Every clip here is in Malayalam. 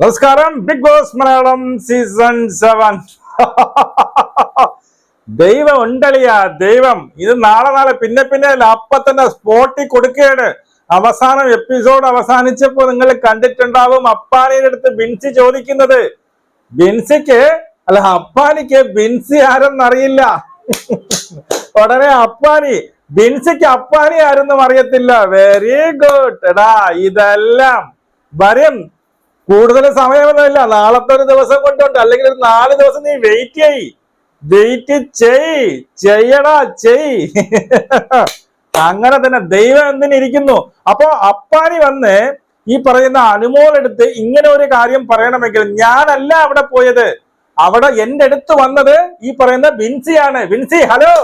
നമസ്കാരം. Bigg Boss Malayalam season seven. ദൈവം ഉണ്ടളിയ ദൈവം. ഇത് നാളെ നാളെ പിന്നെ പിന്നെ അപ്പൊ തന്നെ സ്പോട്ടി കൊടുക്കുകയാണ്. അവസാനം എപ്പിസോഡ് അവസാനിച്ചപ്പോ നിങ്ങൾ കണ്ടിട്ടുണ്ടാവും അപ്പാനിയുടെ അടുത്ത് ബിൻസി ചോദിക്കുന്നത്. ബിൻസിക്ക് അല്ല അപ്പാനിക്ക് ബിൻസി ആരെന്നറിയില്ല ഉടനെ അപ്പാനി ബിൻസിക്ക് അപ്പാനി ആരെന്നും അറിയത്തില്ല. വെരി ഗുഡ് എടാ ഇതെല്ലാം വരും. കൂടുതൽ സമയമൊന്നുമില്ല. നാളത്തെ ഒരു ദിവസം കൊണ്ടുണ്ട്. അല്ലെങ്കിൽ ഒരു നാല് ദിവസം നീ വെയിറ്റ് ചെയ് വെയിറ്റ് ചെയ് ചെയ്യടാ ചെയ് അങ്ങനെ തന്നെ ദൈവം എന്തിനിരിക്കുന്നു അപ്പോ അപ്പാനി വന്ന് ഈ പറയുന്ന അനുമോൾ എടുത്ത് ഇങ്ങനെ ഒരു കാര്യം പറയണമെങ്കിൽ ഞാനല്ല അവിടെ പോയത്. അവിടെ എന്റെ അടുത്ത് വന്നത് ഈ പറയുന്ന വിൻസിയാണ് വിൻസി ഹലോ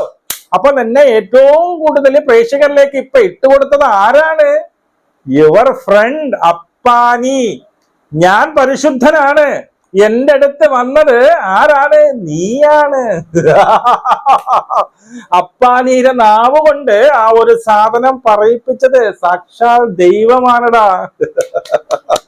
അപ്പൊ എന്നെ ഏറ്റവും കൂടുതൽ പ്രേക്ഷകരിലേക്ക് ഇപ്പൊ ഇട്ടുകൊടുത്തത് ആരാണ്? Your friend Appani. ഞാൻ പരിശുദ്ധനാണ്. എന്റെ അടുത്ത് വന്നത് ആരാണ്? നീയാണ്. അപ്പാനീര നാവ് കൊണ്ട് ആ ഒരു സാധനം പറയിപ്പിച്ചത് സാക്ഷാൽ ദൈവമാണടാ.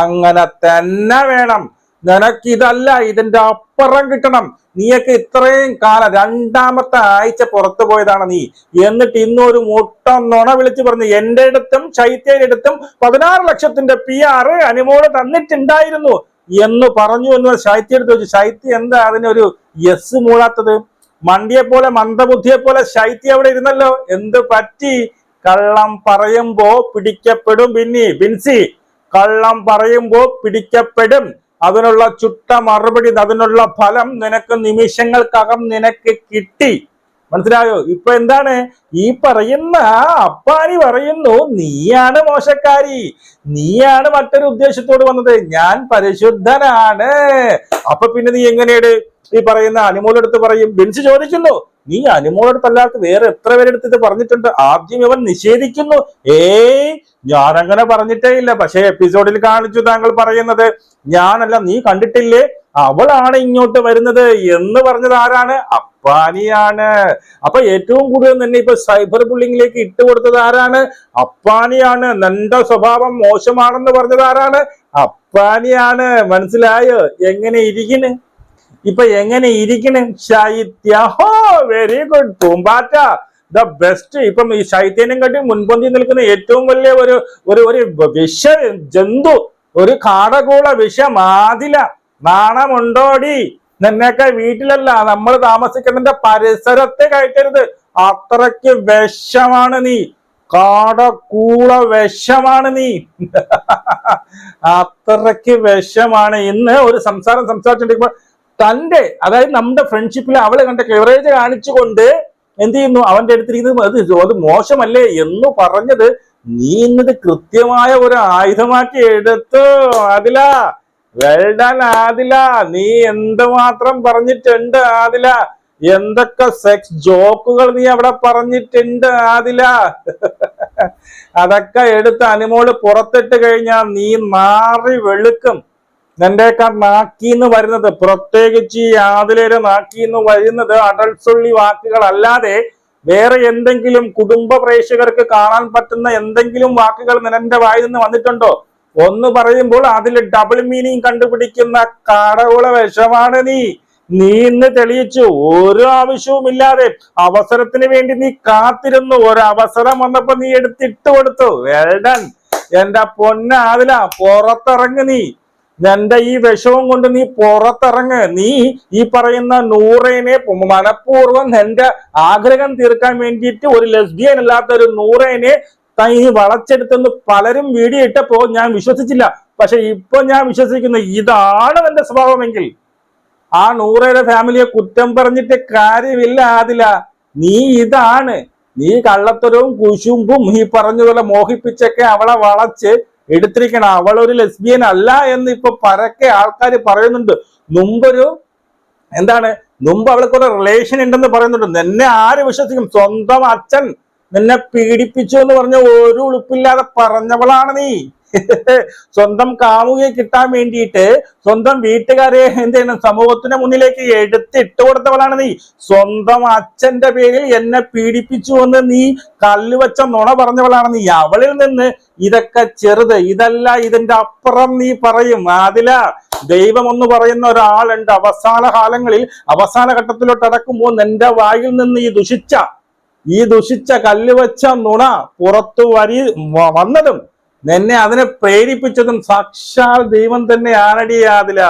അങ്ങനെ തന്നെ വേണം. നിനക്കിതല്ല ഇതിന്റെ അപ്പുറം കിട്ടണം. നീയൊക്കെ ഇത്രയും കാലം രണ്ടാമത്തെ ആഴ്ച പുറത്തു പോയതാണ് നീ. എന്നിട്ട് ഇന്ന് ഒരു മുട്ട നുണ വിളിച്ചു പറഞ്ഞു എന്റെ അടുത്തും ശൈത്യയുടെ അടുത്തും പതിനാറ് ലക്ഷത്തിന്റെ പി ആർ അനുമോൾ തന്നിട്ടുണ്ടായിരുന്നു. എന്ന് പറഞ്ഞു എന്ന് ശൈത്യ എടുത്ത് വെച്ചു ശൈത്യ എന്താ അതിനൊരു യെസ് മൂടാത്തത്? മണ്ടിയെ പോലെ മന്ദബുദ്ധിയെ പോലെ ശൈത്യ അവിടെ ഇരുന്നല്ലോ? എന്ത് പറ്റി? കള്ളം പറയുമ്പോ പിടിക്കപ്പെടും ബിന്നി ബിൻസി. കള്ളം പറയുമ്പോ പിടിക്കപ്പെടും. അതിനുള്ള ചുട്ട മറുപടി അതിനുള്ള ഫലം നിനക്ക് നിമിഷങ്ങൾക്കകം നിനക്ക് കിട്ടി. മനസ്സിലായോ? ഇപ്പൊ എന്താണ്? ഈ പറയുന്ന അപ്പാനി പറയുന്നു നീയാണ് മോശക്കാരി. നീയാണ് മറ്റൊരു ഉദ്ദേശത്തോട് വന്നത്. ഞാൻ പരിശുദ്ധനാണ്. അപ്പൊ പിന്നെ നീ എങ്ങനെയാണ് ഈ പറയുന്ന അനുമോളെടുത്ത് പറയും ബിൻസ് ചോദിക്കുന്നു നീ അനുമോളടുത്തല്ലാത്ത വേറെ എത്ര പേരെടുത്ത് ഇത് പറഞ്ഞിട്ടുണ്ട്? ആദ്യം ഇവൻ നിഷേധിക്കുന്നു. ഏയ് ഞാനങ്ങനെ പറഞ്ഞിട്ടേ ഇല്ല. പക്ഷേ എപ്പിസോഡിൽ കാണിച്ചു താങ്കൾ പറയുന്നത്. ഞാനല്ല നീ കണ്ടിട്ടില്ലേ? അവളാണ് ഇങ്ങോട്ട് വരുന്നത് എന്ന് പറഞ്ഞത് ആരാണ്? അപ്പാനിയാണ്. അപ്പൊ ഏറ്റവും കൂടുതൽ തന്നെ ഇപ്പൊ സൈബർ ബുള്ളിങ്ങിലേക്ക് ഇട്ടുകൊടുത്തത് ആരാണ്? അപ്പാനിയാണ്. നല്ല സ്വഭാവം മോശമാണെന്ന് പറഞ്ഞത് ആരാണ്? അപ്പാനിയാണ്. മനസ്സിലായോ? എങ്ങനെ ഇരിക്കണ്? ഇപ്പൊ എങ്ങനെ ഇരിക്കണ്? ശൈത്യ. വെരി ഗുഡ് പൂമ്പാറ്റ ദ ബെസ്റ്റ് ഇപ്പം ഈ ശൈത്യനും കാട്ടി മുൻപന്തി നിൽക്കുന്ന ഏറ്റവും വലിയ ഒരു ഒരു ഒരു വിഷ ജന്തു ഒരു കാടകൂള വിഷം ആദില നാണമുണ്ടോടി? നിന്നൊക്കെ വീട്ടിലല്ല നമ്മൾ താമസിക്കുന്നതിന്റെ പരിസരത്തെ കയറ്റരുത്. അത്രയ്ക്ക് വിഷമാണ് നീ. കാടക്കൂള വിഷമാണ് നീ. അത്രയ്ക്ക് വിഷമാണ്. ഇന്ന് ഒരു സംസാരം സംസാരിച്ചിട്ടിരിക്കുമ്പോൾ തന്റെ അതായത് നമ്മുടെ ഫ്രണ്ട്ഷിപ്പിൽ അവളെ കണ്ട കവറേജ് കാണിച്ചുകൊണ്ട് എന്ത് ചെയ്യുന്നു? അവന്റെ അടുത്തിരിക്കുന്നത് അത് അത് മോശമല്ലേ എന്ന് പറഞ്ഞത് നീ ഇന്നത് കൃത്യമായ ഒരു ആയുധമാക്കി എടുത്തു. Adila well done Adila. നീ എന്തുമാത്രം പറഞ്ഞിട്ടുണ്ട് ആദില? എന്തൊക്കെ സെക്സ് ജോക്കുകൾ നീ അവിടെ പറഞ്ഞിട്ടുണ്ട് ആദില? അതൊക്കെ എടുത്ത് അനുമോൾ പുറത്തിട്ട് കഴിഞ്ഞാൽ നീ മാറി വെളുക്കും. നിന്റെയൊക്കെ നാക്കിന്ന് വരുന്നത്. പ്രത്യേകിച്ച് ഈ നാക്കി നാക്കിന്ന് വരുന്നത് അടൽസുള്ളി വാക്കുകൾ അല്ലാതെ വേറെ എന്തെങ്കിലും കുടുംബ പ്രേക്ഷകർക്ക് കാണാൻ പറ്റുന്ന എന്തെങ്കിലും വാക്കുകൾ നിന്റെ വായിൽ നിന്ന് വന്നിട്ടുണ്ടോ? ഒന്ന് പറയുമ്പോൾ അതിൽ ഡബിൾ മീനിങ് കണ്ടുപിടിക്കുന്ന കടവുള വിഷമാണ് നീ. നീ ഇന്ന് തെളിയിച്ചു ഒരു ആവശ്യവുമില്ലാതെ അവസരത്തിന് വേണ്ടി നീ കാത്തിരുന്നു. ഒരു അവസരം വന്നപ്പോ നീ എടുത്തിട്ട് കൊടുത്തു. വേൾഡൻ എന്റെ പൊന്ന അതില പുറത്തിറങ്ങി നീ. നിന്റെ ഈ വിഷവും കൊണ്ട് നീ പുറത്തിറങ്ങ്. നീ ഈ പറയുന്ന നൂറേനെ മനഃപൂർവം നിന്റെ ആഗ്രഹം തീർക്കാൻ വേണ്ടിയിട്ട് ഒരു ലെസ്ബിയൻ അല്ലാത്ത ഒരു നൂറേനെ തൈ വളച്ചെടുത്തെന്ന് പലരും വീഡിയോ ഇട്ടപ്പോ ഞാൻ വിശ്വസിച്ചില്ല. പക്ഷെ ഇപ്പൊ ഞാൻ വിശ്വസിക്കുന്നു. ഇതാണ് നിന്റെ സ്വഭാവമെങ്കിൽ. ആ നൂറയുടെ ഫാമിലിയെ കുറ്റം പറഞ്ഞിട്ട് കാര്യമില്ല ആദില. നീ ഇതാണ്. നീ കള്ളത്തരവും കുശുമ്പും ഈ പറഞ്ഞതുപോലെ മോഹിപ്പിച്ചൊക്കെ അവളെ വളച്ച് എടുത്തിരിക്കണം. അവൾ ഒരു ലെസ്ബിയൻ അല്ല എന്ന് ഇപ്പൊ പരക്കെ ആൾക്കാർ പറയുന്നുണ്ട്. മുമ്പൊരു എന്താണ്? മുമ്പ് അവൾക്ക് ഒരു റിലേഷൻ ഉണ്ടെന്ന് പറയുന്നുണ്ട്. നിന്നെ ആര് വിശ്വസിക്കും? സ്വന്തം അച്ഛൻ നിന്നെ പീഡിപ്പിച്ചു എന്ന് പറഞ്ഞ ഒരു ഉളുപ്പില്ലാതെ പറഞ്ഞവളാണ് നീ. സ്വന്തം കാമുകയെ കിട്ടാൻ വേണ്ടിയിട്ട് സ്വന്തം വീട്ടുകാരെ എന്ത് ചെയ്യണം? സമൂഹത്തിന് മുന്നിലേക്ക് എടുത്തിട്ട് കൊടുത്തവളാണ് നീ. സ്വന്തം അച്ഛന്റെ പേരിൽ എന്നെ പീഡിപ്പിച്ചു എന്ന് നീ കല്ല് വെച്ച നുണ പറഞ്ഞവളാണ് നീ. അവളിൽ നിന്ന് ഇതൊക്കെ ചെറുത്. ഇതല്ല ഇതിന്റെ അപ്പുറം നീ പറയും. അതില ദൈവം എന്ന് പറയുന്ന ഒരാളുണ്ട്. അവസാന കാലങ്ങളിൽ അവസാന ഘട്ടത്തിലോട്ട് അടക്കുമ്പോൾ നിന്റെ വായിൽ നിന്ന് ഈ ദുഷിച്ച ഈ ദുഷിച്ച കല്ല് വെച്ച നുണ പുറത്തു വരി വന്നതും നിന്നെ അതിനെ പ്രേരിപ്പിച്ചതും സാക്ഷാൽ ദൈവം തന്നെ ആദില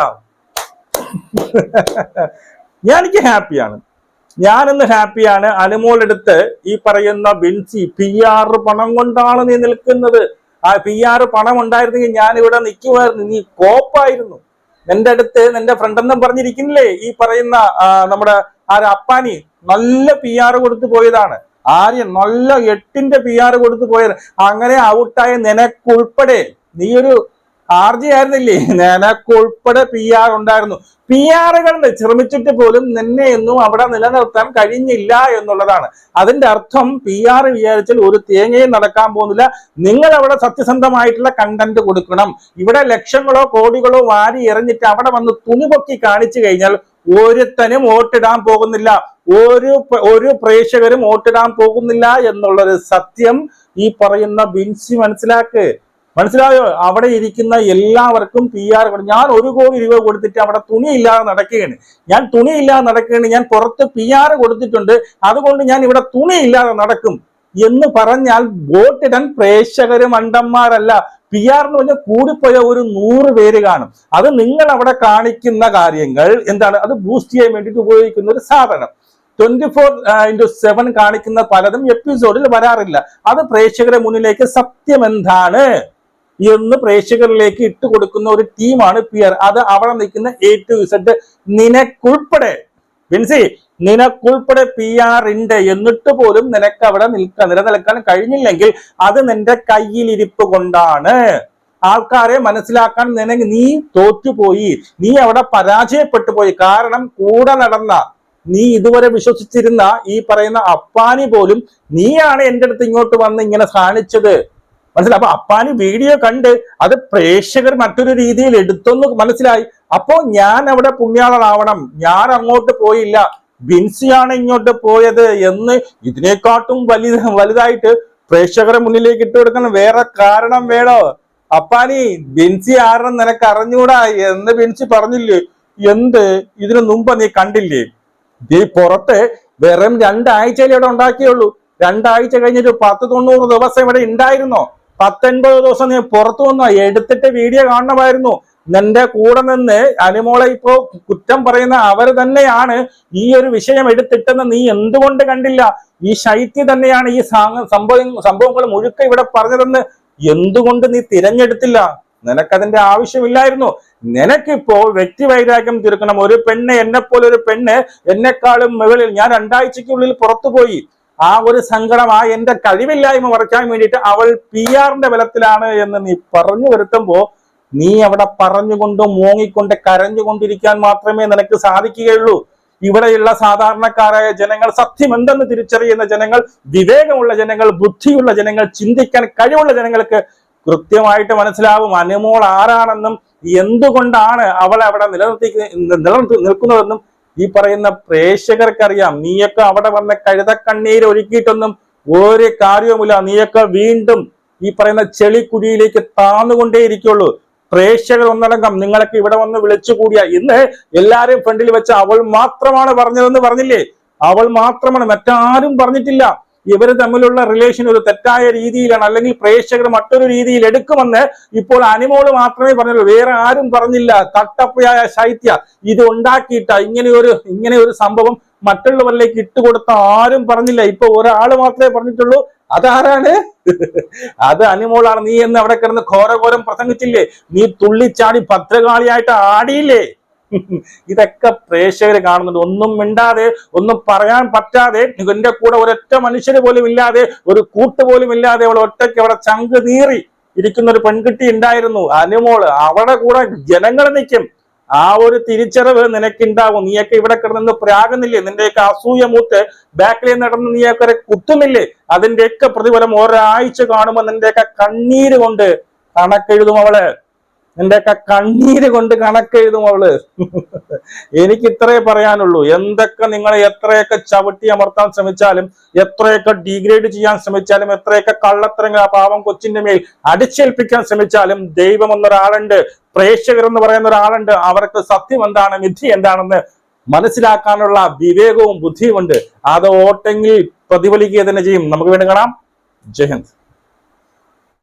ഞാൻ എനിക്ക് ഹാപ്പിയാണ്. ഞാനിന്ന് ഹാപ്പിയാണ് അനുമോളെടുത്ത് ഈ പറയുന്ന ബിൻസി പി ആർ പണം കൊണ്ടാണ് നീ നിൽക്കുന്നത്. ആ പി ആർ പണം ഉണ്ടായിരുന്നെങ്കിൽ ഞാൻ ഇവിടെ നിൽക്കുമായിരുന്നു. നീ കോപ്പായിരുന്നു. നിന്റെ അടുത്ത് നിന്റെ ഫ്രണ്ടെന്നും പറഞ്ഞിരിക്കുന്നില്ലേ? ഈ പറയുന്ന നമ്മുടെ ആ ഒരു അപ്പാനി നല്ല പി ആർ കൊടുത്തു പോയതാണ്. ആര്യൻ നല്ല എട്ടിന്റെ പി ആർ കൊടുത്തു പോയ അങ്ങനെ ഔട്ടായ നിനക്കുൾപ്പെടെ നീ ഒരു ആർജി ആയിരുന്നില്ലേ? നിനക്കുൾപ്പെടെ പി ആർ ഉണ്ടായിരുന്നു. പി ആറുകൾ ശ്രമിച്ചിട്ട് പോലും നിന്നെ എന്നും അവിടെ നിലനിർത്താൻ കഴിഞ്ഞില്ല എന്നുള്ളതാണ്. അതിന്റെ അർത്ഥം പി ആർ വിചാരിച്ചാൽ ഒരു തേങ്ങയും നടക്കാൻ പോകുന്നില്ല. നിങ്ങൾ അവിടെ സത്യസന്ധമായിട്ടുള്ള കണ്ടന്റ് കൊടുക്കണം. ഇവിടെ ലക്ഷങ്ങളോ കോടികളോ വാരി എറിഞ്ഞിട്ട് അവിടെ വന്ന് തുണി പൊക്കി കാണിച്ചു കഴിഞ്ഞാൽ ഒരുത്തനും വോട്ടിടാൻ പോകുന്നില്ല. ഒരു ഒരു പ്രേക്ഷകരും വോട്ടിടാൻ പോകുന്നില്ല എന്നുള്ളൊരു സത്യം ഈ പറയുന്ന ബിൻസി മനസ്സിലാക്ക്. മനസ്സിലായോ? അവിടെ ഇരിക്കുന്ന എല്ലാവർക്കും പി ആർ ഞാൻ ഒരു കോടി രൂപ കൊടുത്തിട്ട് അവിടെ തുണിയില്ലാതെ നടക്കുകയാണ്. ഞാൻ തുണിയില്ലാതെ നടക്കുകയാണ്. ഞാൻ പുറത്ത് പി ആർ കൊടുത്തിട്ടുണ്ട്. അതുകൊണ്ട് ഞാൻ ഇവിടെ തുണിയില്ലാതെ നടക്കും. എന്ന് പറഞ്ഞാൽ വോട്ടിടാൻ പ്രേക്ഷകര് മണ്ടന്മാരല്ല പി ആർ എന്ന് പറഞ്ഞാൽ കൂടിപ്പോയ ഒരു നൂറ് പേര് കാണും. അത് നിങ്ങൾ അവിടെ കാണിക്കുന്ന കാര്യങ്ങൾ എന്താണ്? അത് ബൂസ്റ്റ് ചെയ്യാൻ വേണ്ടിയിട്ട് ഉപയോഗിക്കുന്ന ഒരു സാധനം. ട്വന്റി ഫോർ ഇന്റു സെവൻ കാണിക്കുന്ന പലതും എപ്പിസോഡിൽ വരാറില്ല. അത് പ്രേക്ഷകരെ മുന്നിലേക്ക് സത്യം എന്താണ്? എന്ന് പ്രേക്ഷകരിലേക്ക് ഇട്ട് കൊടുക്കുന്ന ഒരു ടീമാണ് പി ആർ അത് അവിടെ നിൽക്കുന്ന എ ടു ഇസഡ് നിനക്കുൾപ്പെടെ. ബിൻസി നിനക്കുൾപ്പെടെ പി ആർ ഉണ്ട് എന്നിട്ട് പോലും നിനക്ക് അവിടെ നിൽക്കാൻ നിലനിൽക്കാൻ കഴിഞ്ഞില്ലെങ്കിൽ അത് നിന്റെ കയ്യിലിരിപ്പ് കൊണ്ടാണ്. ആൾക്കാരെ മനസ്സിലാക്കാൻ നിനക്ക് നീ തോറ്റുപോയി. നീ അവിടെ പരാജയപ്പെട്ടു പോയി. കാരണം കൂടെ നടന്ന നീ ഇതുവരെ വിശ്വസിച്ചിരുന്ന ഈ പറയുന്ന അപ്പാനി പോലും നീയാണ് എന്റെ അടുത്ത് ഇങ്ങോട്ട് വന്ന് ഇങ്ങനെ കാണിച്ചത്. മനസ്സിലായി അപ്പൊ അപ്പാനി വീഡിയോ കണ്ട് അത് പ്രേക്ഷകർ മറ്റൊരു രീതിയിൽ എടുത്തെന്ന് മനസ്സിലായി. അപ്പോ ഞാൻ അവിടെ പുണ്യാളനാവണം. ഞാൻ അങ്ങോട്ട് പോയില്ല. ബിൻസിയാണ് ഇങ്ങോട്ട് പോയത് എന്ന് ഇതിനെക്കാട്ടും വലിയ വലുതായിട്ട് പ്രേക്ഷകരെ മുന്നിലേക്ക് ഇട്ട് കൊടുക്കണം വേറെ കാരണം വേണോ? അപ്പാനി ബിൻസി ആരെന്ന് നിനക്ക് അറിഞ്ഞൂടാ എന്ന് ബിൻസി പറഞ്ഞില്ലേ? എന്ത്? ഇതിനു മുമ്പ് നീ കണ്ടില്ലേ? ഈ പുറത്ത് വെറും രണ്ടാഴ്ചയിലേ ഇവിടെ ഉണ്ടാക്കിയുള്ളൂ. രണ്ടാഴ്ച കഴിഞ്ഞിട്ട് പത്ത് തൊണ്ണൂറ് ദിവസം ഇവിടെ ഉണ്ടായിരുന്നോ? പത്തൊൻപത് ദിവസം നീ പുറത്തു വന്നോ? എടുത്തിട്ട് വീഡിയോ കാണണമായിരുന്നു. നിന്റെ കൂടെ നിന്ന് അലിമോളെ ഇപ്പോ കുറ്റം പറയുന്ന അവർ തന്നെയാണ് ഈ ഒരു വിഷയം എടുത്തിട്ടെന്ന് നീ എന്തുകൊണ്ട് കണ്ടില്ല? ഈ ശൈത്യ തന്നെയാണ് ഈ സംഭവം സംഭവങ്ങൾ മുഴുക്ക ഇവിടെ പറഞ്ഞതെന്ന് എന്തുകൊണ്ട് നീ തിരഞ്ഞെടുത്തില്ല? നിനക്കതിന്റെ ആവശ്യമില്ലായിരുന്നു. നിനക്കിപ്പോ വ്യക്തി വൈരാഗ്യം തീർക്കണം. ഒരു പെണ്ണ് എന്നെപ്പോലെ പോലെ ഒരു പെണ്ണ് എന്നെക്കാളും മുകളിൽ ഞാൻ രണ്ടാഴ്ചക്കുള്ളിൽ പുറത്തുപോയി. ആ ഒരു സങ്കടം ആ എന്റെ കഴിവില്ലായ്മ മറയ്ക്കാൻ വേണ്ടിയിട്ട് അവൾ പി ആറിന്റെ ബലത്തിലാണ് എന്ന് നീ പറഞ്ഞു വരുത്തുമ്പോ നീ അവിടെ പറഞ്ഞുകൊണ്ട് മൂങ്ങിക്കൊണ്ട് കരഞ്ഞുകൊണ്ടിരിക്കാൻ മാത്രമേ നിനക്ക് സാധിക്കുകയുള്ളൂ. ഇവിടെയുള്ള സാധാരണക്കാരായ ജനങ്ങൾ സത്യം എന്തെന്ന് തിരിച്ചറിയുന്ന ജനങ്ങൾ വിവേകമുള്ള ജനങ്ങൾ ബുദ്ധിയുള്ള ജനങ്ങൾ ചിന്തിക്കാൻ കഴിവുള്ള ജനങ്ങൾക്ക് കൃത്യമായിട്ട് മനസ്സിലാവും അനുമോൾ ആരാണെന്നും എന്തുകൊണ്ടാണ് അവളെ അവിടെ നിലനിർത്തി നിലനിർത്തി നിൽക്കുന്നതെന്നും ഈ പറയുന്ന പ്രേക്ഷകർക്കറിയാം. നീയൊക്കെ അവിടെ വന്ന കഴുതക്കണ്ണീര് ഒരുക്കിയിട്ടൊന്നും ഒരു കാര്യവുമില്ല. നീയൊക്കെ വീണ്ടും ഈ പറയുന്ന ചെളിക്കുഴിയിലേക്ക് താന്നുകൊണ്ടേയിരിക്കുള്ളൂ. പ്രേക്ഷകർ ഒന്നടങ്കം നിങ്ങളൊക്കെ ഇവിടെ വന്ന് വിളിച്ചുകൂടിയ ഇന്ന് എല്ലാരെയും ഫ്രണ്ടിൽ വെച്ച അവൾ മാത്രമാണ് പറഞ്ഞതെന്ന് പറഞ്ഞില്ലേ? അവൾ മാത്രമാണ് മറ്റാരും പറഞ്ഞിട്ടില്ല. ഇവർ തമ്മിലുള്ള റിലേഷൻ ഒരു തെറ്റായ രീതിയിലാണ്. അല്ലെങ്കിൽ പ്രേക്ഷകർ മറ്റൊരു രീതിയിൽ എടുക്കുമെന്ന് ഇപ്പോൾ അനിമോൾ മാത്രമേ പറഞ്ഞുള്ളൂ. വേറെ ആരും പറഞ്ഞില്ല. തട്ടപ്പയായ ശൈത്യ ഇത് ഉണ്ടാക്കിയിട്ട ഇങ്ങനെ ഒരു ഇങ്ങനെ ഒരു സംഭവം മറ്റുള്ളവരിലേക്ക് ഇട്ടുകൊടുത്ത ആരും പറഞ്ഞില്ല. ഇപ്പൊ ഒരാൾ മാത്രമേ പറഞ്ഞിട്ടുള്ളൂ. അതാരാണ്? അത് അനുമോളാണ്. നീ എന്ന് അവിടെ കിടന്ന് ഘോരഘോരം പ്രസംഗിച്ചില്ലേ? നീ തുള്ളിച്ചാടി പത്രകാളിയായിട്ട് ആടിയില്ലേ? ഇതൊക്കെ പ്രേക്ഷകർ കാണുന്നുണ്ട്. ഒന്നും മിണ്ടാതെ ഒന്നും പറയാൻ പറ്റാതെ എന്റെ കൂടെ ഒരൊറ്റ മനുഷ്യര് പോലും ഇല്ലാതെ ഒരു കൂട്ട് പോലും ഇല്ലാതെ അവൾ ഒറ്റയ്ക്ക് അവിടെ ചങ്ക് നീറി ഇരിക്കുന്ന ഒരു പെൺകുട്ടി ഉണ്ടായിരുന്നു. അനുമോൾ. അവിടെ കൂടെ ജനങ്ങൾ നിൽക്കും. ആ ഒരു തിരിച്ചറിവ് നിനക്കുണ്ടാവും നീയൊക്കെ ഇവിടെ കിടന്ന് പ്രാകുന്നില്ലേ? നിന്റെയൊക്കെ അസൂയ മൂത്ത് ബാക്കിൽ നടന്ന് നീയൊക്കെ കുത്തുന്നില്ലേ? അതിന്റെയൊക്കെ പ്രതിഫലം ഒരാഴ്ച കാണുമ്പോൾ നിന്റെയൊക്കെ കണ്ണീര് കൊണ്ട് കണക്കെഴുതും അവൾ. നിന്റെയൊക്കെ കണ്ണീര് കൊണ്ട് കണക്കെഴുതും അവൾ? എനിക്ക് ഇത്രേ പറയാനുള്ളൂ. എന്തൊക്കെ നിങ്ങളെ എത്രയൊക്കെ ചവിട്ടി അമർത്താൻ ശ്രമിച്ചാലും എത്രയൊക്കെ ഡീഗ്രേഡ് ചെയ്യാൻ ശ്രമിച്ചാലും എത്രയൊക്കെ കള്ളത്തരങ്ങൾ ആ പാവം കൊച്ചിന്റെ മേൽ അടിച്ചേൽപ്പിക്കാൻ ശ്രമിച്ചാലും ദൈവം എന്നൊരാളുണ്ട് പ്രേക്ഷകർ എന്ന് പറയുന്ന ഒരാളുണ്ട്. അവർക്ക് സത്യം എന്താണ് വിധി എന്താണെന്ന് മനസ്സിലാക്കാനുള്ള വിവേകവും ബുദ്ധിയും ഉണ്ട്. അത് ഓട്ടെങ്കിൽ പ്രതിഫലിക്കുക തന്നെ ചെയ്യും. നമുക്ക് വേണ്ടി കാണാം. ജയ്